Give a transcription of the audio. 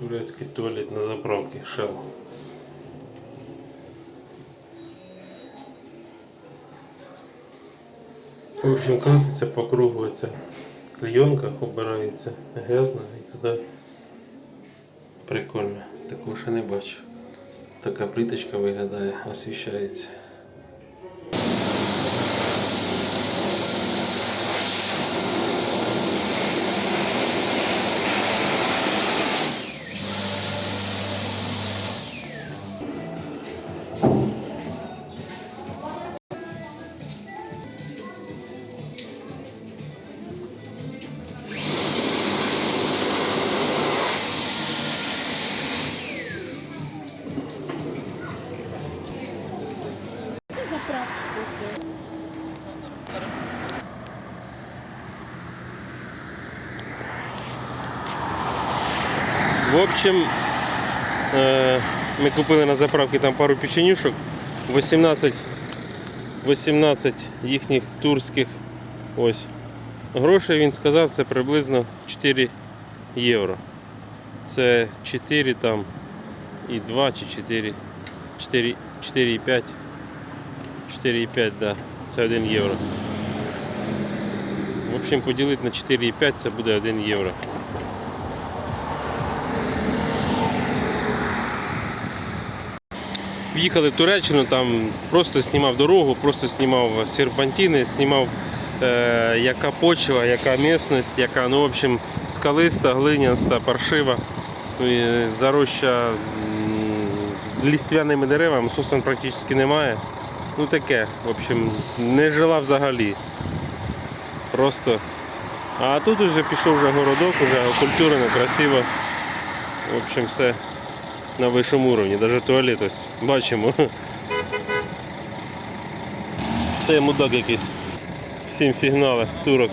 Турецький туалет на заправці Shell. В общем, крутиться по кругу ця обирається грязно і туди прикольно. Такого ще не бачу. Така пліточка виглядає, освіщається. Заправку. В общем, е, ми купили на заправці там пару печенюшок, 18, 18 їхніх турських ось грошей. Він сказав, це приблизно 4 євро. Це 4 там і 2 чи 4, 4, 4,5. 4,5, да. Це 1 євро. В общем, поділити на 4,5 це буде 1 євро. В'їхали в Туреччину, там просто знімав дорогу, просто знімав серпантини, знімав е, яка почва, яка місцевість, яка ну, в общем, скалиста, глиняста, паршива, ну, зароща ліствяними деревами, сосен практично немає. Ну таке, в общем, не жила взагалі. Просто. А тут вже пішов вже городок, вже окультурено, красиво. В общем, все на вищому уровні, навіть туалет ось бачимо. Це мудак якийсь. Всім сигнали, турок.